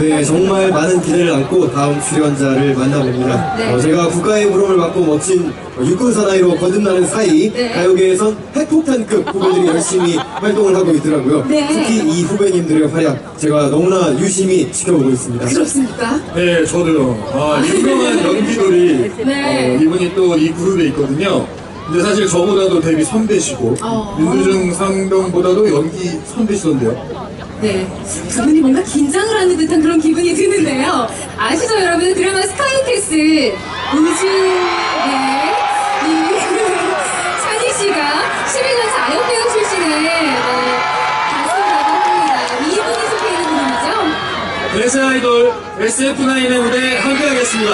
네, 정말 많은 기대를 안고 다음 출연자를 만나봅니다. 네. 어, 제가 국가의 부름을 받고 멋진 육군 사나이로 거듭나는 사이 네. 가요계에선 핵폭탄급 후배들이 열심히 활동을 하고 있더라고요. 네. 특히 이 후배님들의 활약 제가 너무나 유심히 지켜보고 있습니다. 그렇습니까? 네, 저도요. 아, 유명한 연기돌이 네. 어, 이분이 또 이 그룹에 있거든요. 근데 사실 저보다도 데뷔 선배시고 어. 윤두준 상병보다도 연기 선배시던데요. 네. 두 분이 뭔가 긴장을 하는 듯한 그런 기분이 드는데요. 아시죠, 여러분? 드라마 스카이캐슬 우주의 이 찬희 씨가 11년차 아역배우 출신의 네, 가수라고 합니다. 이분이 속해 있는 그룹이죠? 대세 아이돌 SF9의 무대 함께하겠습니다.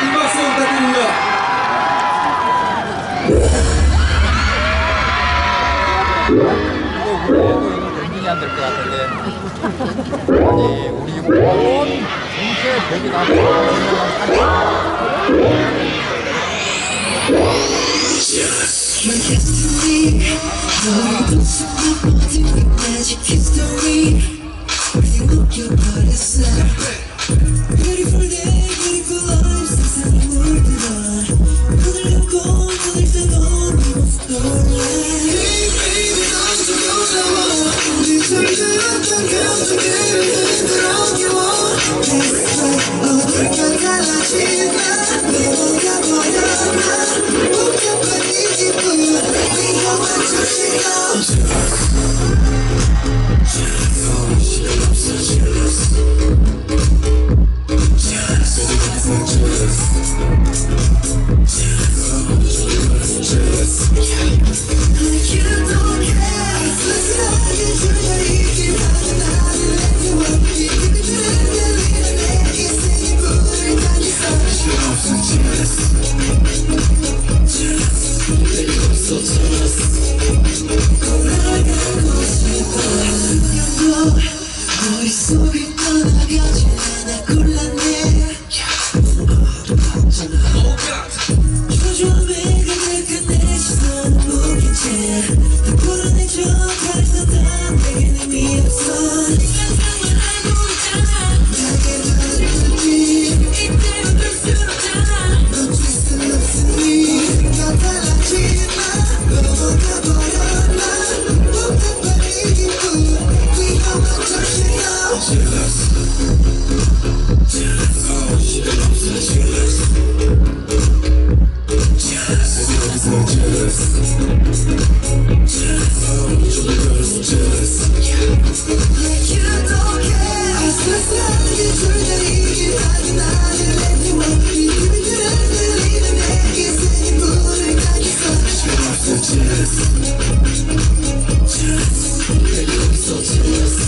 큰 박수 부탁드립니다. 될 것 같은데. 아니, 우리 온 전체 벽이 다. Beautiful ます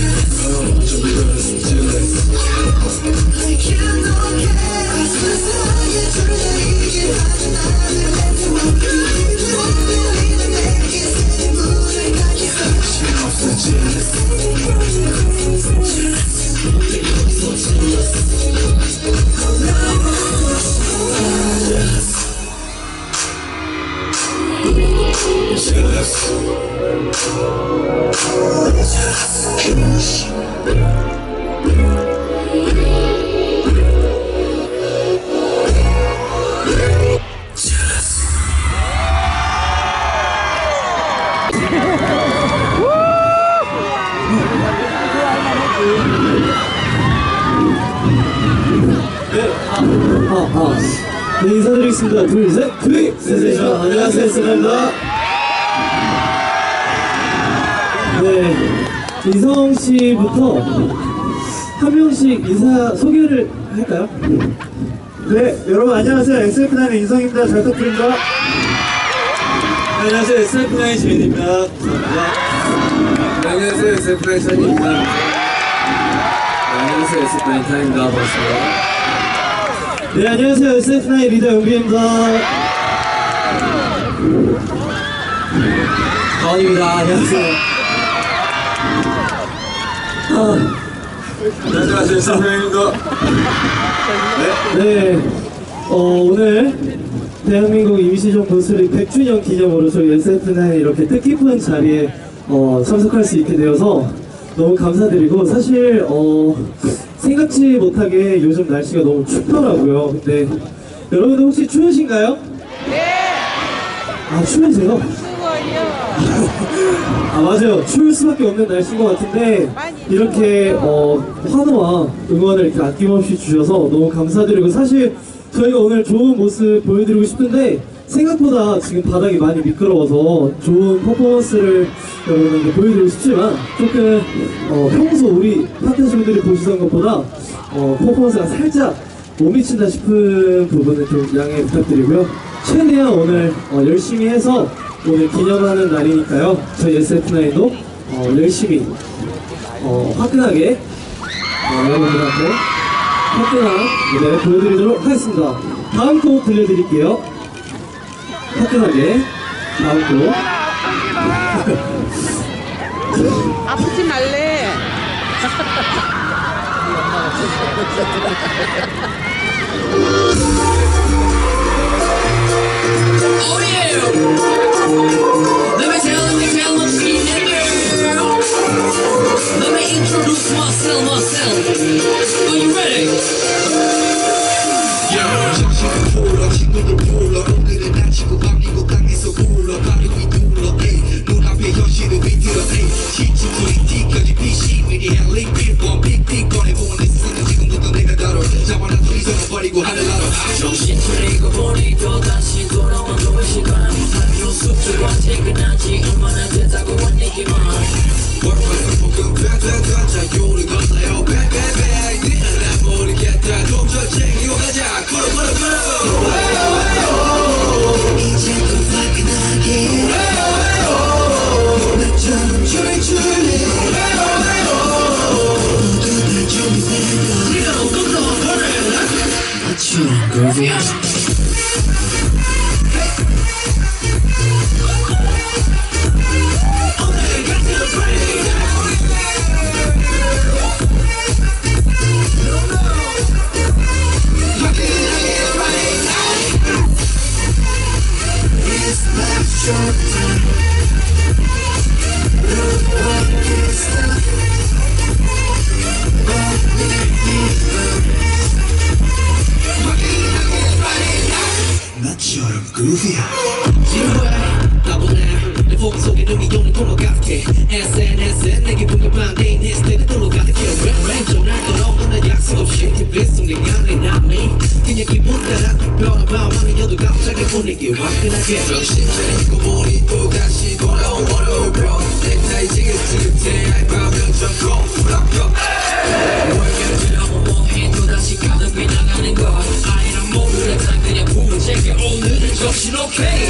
대로 피부에 Like you don't care 세상 아, 아. 네, 인사드리겠습니다. 둘, 셋, 트윗! 센세이션. 안녕하세요, 센세입니다. 네, 이성 씨부터 한 명씩 인사 소개를 할까요? 네, 여러분 안녕하세요. SF9의 인성입니다. 잘 부탁드립니다. 네, 안녕하세요. SF9의 지민입니다. 감사합니다. 안녕하세요, SF9 찬입니다. 안녕하세요, SF9 타입니다. 반갑습니다. 네, 안녕하세요. SF9 리더 영빈입니다. 가원입니다. 안녕하세요. 안녕하세요, SF9입니다. 네, 어, 오늘 대한민국 임시정 본수리 100주년 기념으로 저희 SF9 이렇게 뜻깊은 자리에 어, 참석할 수 있게 되어서 너무 감사드리고 사실 어, 생각지 못하게 요즘 날씨가 너무 춥더라고요. 근데 여러분들 혹시 추우신가요? 네. 아 추우세요? 아 맞아요 추울 수밖에 없는 날씨인 것 같은데 이렇게 어, 환호와 응원을 이렇게 아낌없이 주셔서 너무 감사드리고 사실 저희가 오늘 좋은 모습 보여드리고 싶은데 생각보다 지금 바닥이 많이 미끄러워서 좋은 퍼포먼스를 여러분에게 보여드리고 싶지만 조금 어, 평소 우리 파트너분들이 보시던 것보다 어, 퍼포먼스가 살짝 못 미친다 싶은 부분은 좀 양해 부탁드리고요. 최대한 오늘 어, 열심히 해서 오늘 기념하는 날이니까요. 저희 SF9도 어, 열심히 어, 화끈하게 어, 여러분들한테 화끈한 무대 보여드리도록 하겠습니다. 다음 곡 들려드릴게요. 화끈하게 다음 곡. 아프지 말래. Oh yeah! Let me tell you, tell them she never. Let me introduce myself, myself. Are you ready? 위니 헬링 빅번 빅빅 꺼내보는 내 세상은 지금부터 내가 다뤄 잡아놨던 이 손을 버리고 하늘 날아 정신 차리고 보니 또 다시 돌아온 너의 시간 학교 숙제와 퇴근하지 얼마나 됐다고 한 얘기만 월화수 볶음 빼빼빼 자유를 건너요. 빼빼빼 니는 모르겠다. 동전쟁이로 가자. 걸어 걸어 걸어 정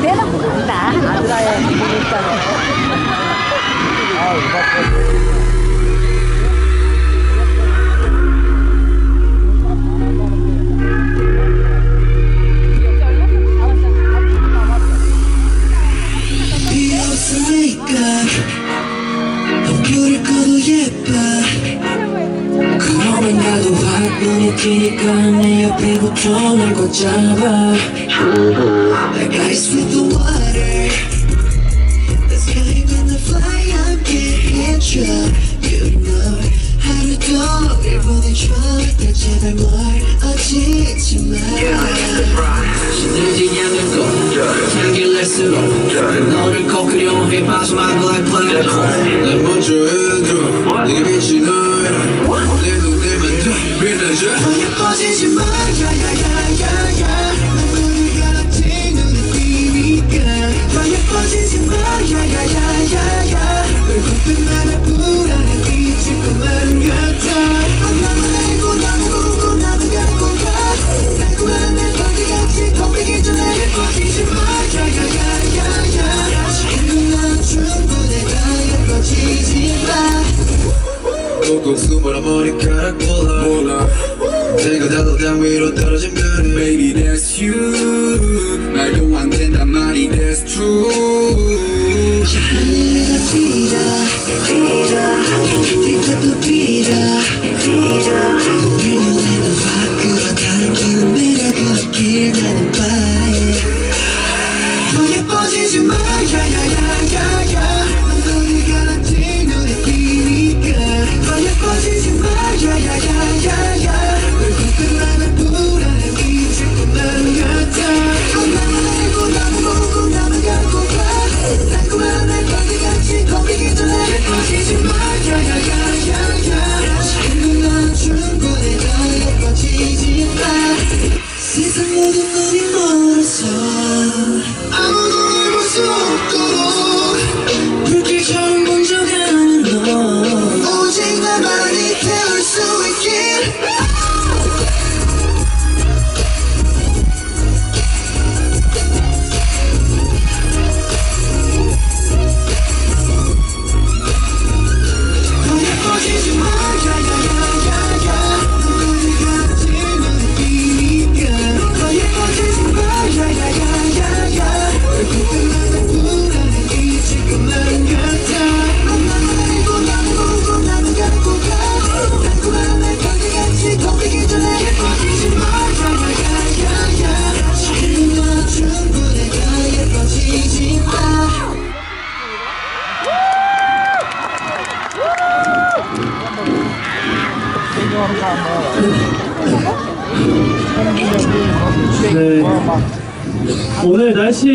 비었으니까 내 옆에 붙어 널꽉 잡아 Like ice with the water. The sky when I fly 함께 해줘 You know 하루 종일 보내줘 나 제발 멀어지지 마 시들지 않는 곳 향기를 낼수록 너를 꼭 그려해 마지막 like black hole 난 먼저 해줘 내게 비치는 내 눈에만 더 빛나줘 더 예뻐지지 마 야야야야야 눈물이 가라지 눈에 띄니까 더 예뻐지지 마 야야야야야 널곱은 나를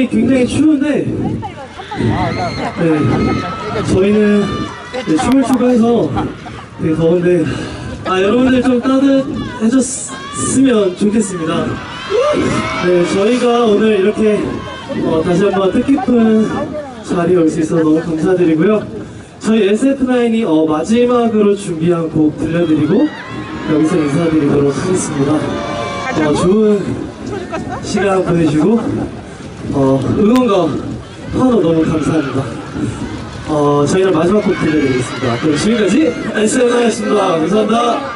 굉장히 추운데, 네. 저희는 네, 춤을 추고 해서 되게 더운데, 아, 여러분들 좀 따뜻해졌으면 좋겠습니다. 네, 저희가 오늘 이렇게 어, 다시 한번 뜻깊은 자리에 올 수 있어서 너무 감사드리고요. 저희 SF9이 어, 마지막으로 준비한 곡 들려드리고 여기서 인사드리도록 하겠습니다. 어, 좋은 시간 보내주고 어, 응원과 환호 너무 감사합니다. 어, 저희는 마지막 곡 들려드리겠습니다. 그럼 지금까지 SMI였습니다. 감사합니다.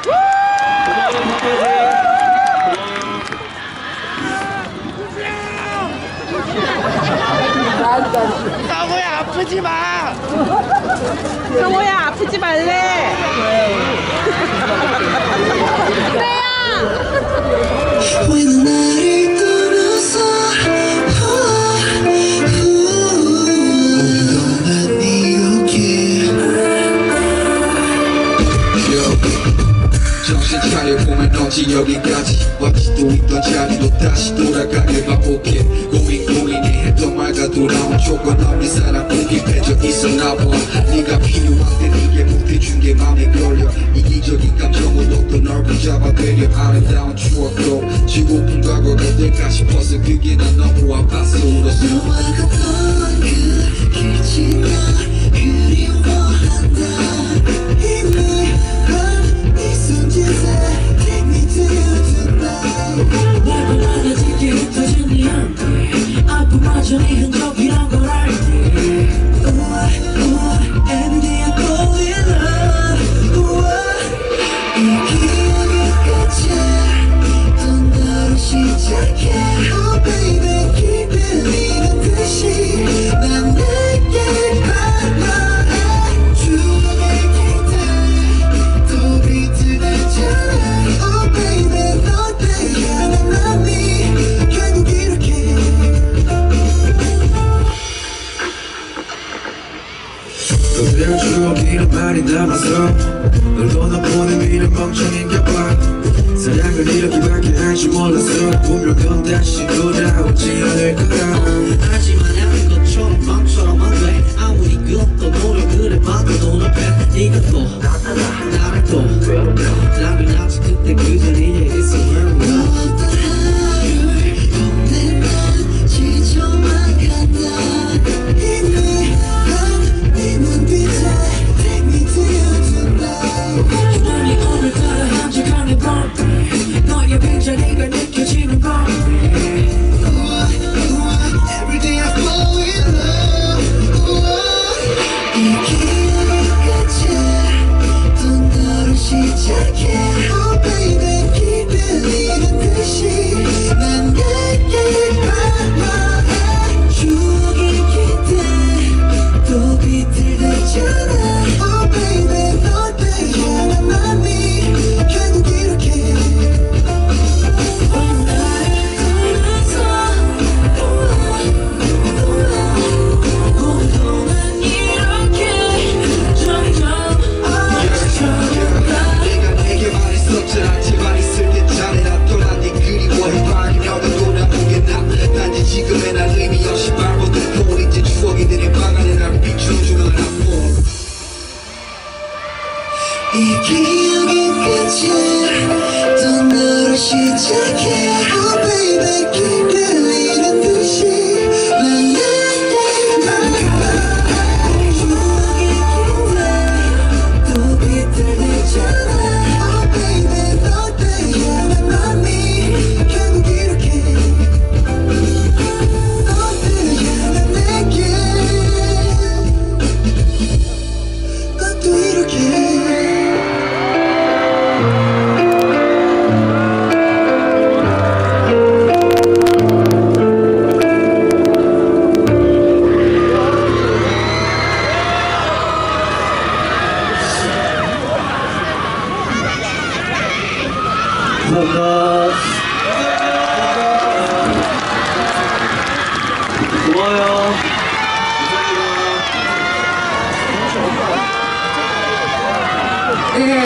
성호야 아프지 마. 성호야 아프지 말래. 끊어서 너지 여기까지? 왔지도 있던 자리로 다시 돌아가길 반복해. 고민 고민해 했던 말과 돌아온 조건 없는 사람 궁핍해져 있었나 봐. 네가 필요한데 네게 못해준 게 맘에 걸려. 이기적인 감정으로 또널 붙잡아 되려. 아름다운 추억도 지고픈 과거가 될까 싶어서 그게 난 너무 아파서. 울었어